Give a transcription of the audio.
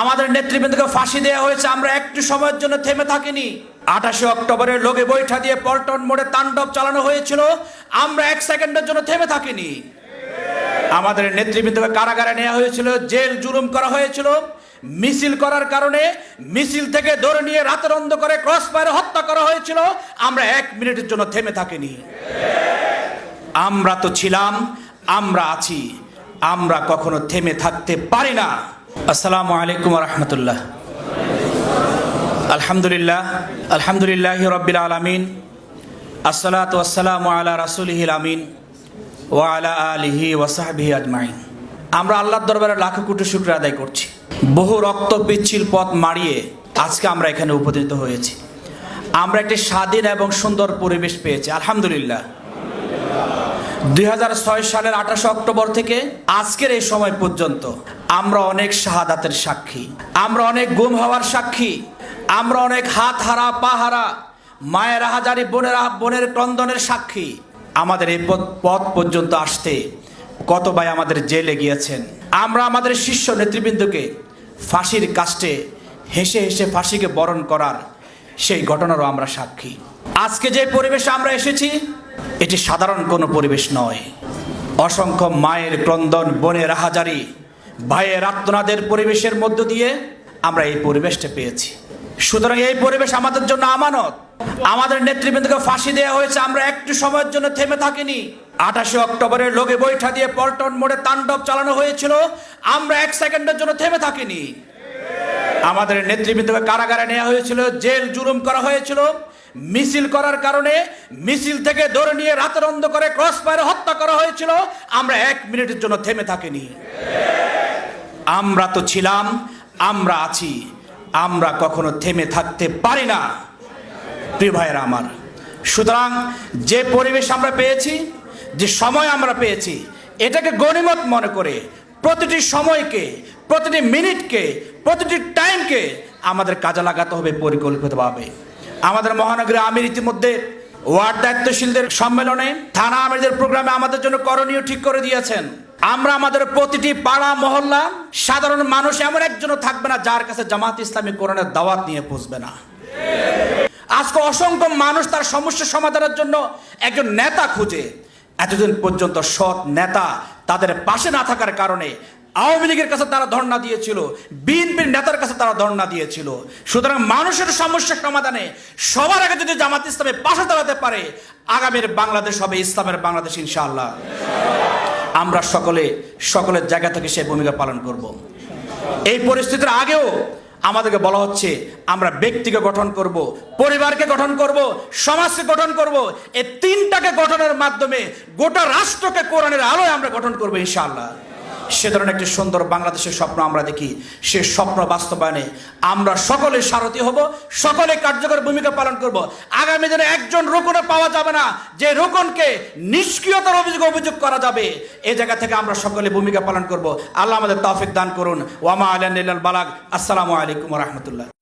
আমাদের নেতৃবৃন্দকে ফাঁসি দেওয়া হয়েছে, আমরা একটু সময়ের জন্য থেমে থাকিনি। আঠাশে অক্টোবরের লোকে বৈঠা দিয়ে পল্টন মোড়ে তাণ্ডব চালানো হয়েছিল, আমরা এক সেকেন্ডের জন্য থেমে থাকিনি। আমাদের নেতৃবৃন্দকে কারাগারে নেওয়া হয়েছিল, জেল জুলুম করা হয়েছিল। মিছিল করার কারণে মিছিল থেকে ধরে নিয়ে রাতের অন্ধকারে ক্রস ফায়ারে হত্যা করা হয়েছিল, আমরা এক মিনিটের জন্য থেমে থাকিনি। আমরা তো ছিলাম, আমরা আছি, আমরা কখনো থেমে থাকতে পারি না। আসসালামু আলাইকুম রহমতুল্লাহ। আলহামদুলিল্লাহ আলহামদুলিল্লাহ রব্বিল আলমিন, আসসালাতু আসসালামু আলা রাসুলিহিল আমিন ও আলা আলিহি ওয়াসাহবিহি আজমাইন। আমরা আল্লাহর দরবারে লাখো কোটি শুক্র আদায় করছি। বহু রক্ত পিচ্ছিল পথ মারিয়ে আজকে আমরা এখানে উপনীত হয়েছি। আমরা একটি স্বাধীন এবং সুন্দর পরিবেশ পেয়েছি, আলহামদুলিল্লাহ। দুই হাজার ছয় সালের আঠাশে অক্টোবর থেকে আজকের এই সময় পর্যন্ত আমরা অনেক শাহাদাতের সাক্ষী, আমরা অনেক গুম হওয়ার সাক্ষী, আমরা অনেক হাত হারা পা হারা মায়ের হাজারি বোনের বোনের ক্রন্দনের সাক্ষী। আমাদের এই পথ পর্যন্ত আসতে কত ভাই আমাদের জেলে গিয়েছেন? আমরা আমাদের শীর্ষ নেতৃবৃন্দকে ফাঁসির কাস্টে হেসে হেসে ফাঁসিকে বরণ করার সেই ঘটনারও আমরা সাক্ষী। আজকে যে পরিবেশে আমরা এসেছি, এটি সাধারণ কোনো পরিবেশ নয়। অসংখ্য মায়ের ক্রন্দন, বোনের হাজারি ভাইয়ের আত্মনাদের পরিবেশের মধ্য দিয়ে আমরা এই পরিবেশটা পেয়েছি। সুতরাং এই পরিবেশ আমাদের জন্য আমানত। আমাদের নেতৃবৃন্দকে ফাঁসি দেওয়া হয়েছে, আমরা একটু সময়ের জন্য থেমে থাকিনি। আঠাশে অক্টোবরের লোকে বৈঠা দিয়ে পল্টন মোড়ে তাণ্ডব চালানো হয়েছিল, আমরা এক সেকেন্ডের জন্য থেমে থাকিনি। আমাদের নেতৃবৃন্দকে কারাগারে নেওয়া হয়েছিল, জেল জুলুম করা হয়েছিল। মিছিল করার কারণে মিছিল থেকে ধরে নিয়ে রাতের অন্ধ করে ক্রস ফায়ারে হত্যা করা হয়েছিল, আমরা এক মিনিটের জন্য থেমে থাকিনি। আমরা তো ছিলাম, আমরা আছি, আমরা কখনো থেমে থাকতে পারি না। প্রিয় ভাইয়েরা আমার, সুতরাং যে পরিবেশ আমরা পেয়েছি, যে সময় আমরা পেয়েছি, এটাকে গণিমত মনে করে প্রতিটি সময়কে, প্রতিটি মিনিটকে, প্রতিটি টাইমকে আমাদের কাজে লাগাতে হবে পরিকল্পিতভাবে। আমাদের মহানগরী আমির ইতিমধ্যে ওয়ার্ড দায়িত্বশীলদের সম্মেলনে থানা আমিরদের প্রোগ্রামে আমাদের জন্য করণীয় ঠিক করে দিয়েছেন। আমরা আমাদের প্রতিটি পাড়া, মহল্লা, সাধারণ মানুষ এমন একজনও থাকবে না যার কাছে জামাত ইসলামী কোরআনের দাওয়াত নিয়ে পৌঁছবে না। আজকে অসংখ্য মানুষ তার সমস্যা সমাধানের জন্য একজন নেতা খুঁজে। এতদিন পর্যন্ত সৎ নেতা তাদের পাশে না থাকার কারণে আওয়ামী লীগের কাছে তারা ধর্ণা দিয়েছিল, বিএনপির নেতার কাছে তারা ধর্ণা দিয়েছিল। সুতরাং মানুষের সমস্যা সমাধানে সবার আগে যদি জামাত ইসলামের পাশে দাঁড়াতে পারে, আগামীর বাংলাদেশ হবে ইসলামের বাংলাদেশ ইনশাআল্লাহ। আমরা সকলে, সকলের জায়গা থেকে সেই ভূমিকা পালন করব। এই পরিস্থিতির আগেও আমাদেরকে বলা হচ্ছে, আমরা ব্যক্তিকে গঠন করব, পরিবারকে গঠন করব, সমাজকে গঠন করব। এই তিনটাকে গঠনের মাধ্যমে গোটা রাষ্ট্রকে কোরআনের আলোয় আমরা গঠন করব ইনশাআল্লাহ। সে ধরনের একটি সুন্দর বাংলাদেশের স্বপ্ন আমরা দেখি। সে স্বপ্ন বাস্তবায়নে আমরা সকলে সারথী হব, সকলে কার্যকর ভূমিকা পালন করব। আগামী দিনে একজন রোকনে পাওয়া যাবে না, যে রোকনকে নিষ্ক্রিয়তার অভিযোগ অভিযোগ করা যাবে। এ জায়গা থেকে আমরা সকলে ভূমিকা পালন করব। আল্লাহ আমাদের তাফিক দান করুন। ওয়ামা আলিয়ান বালাক আসসালামু আলাইকুম রহমতুল্লাহ।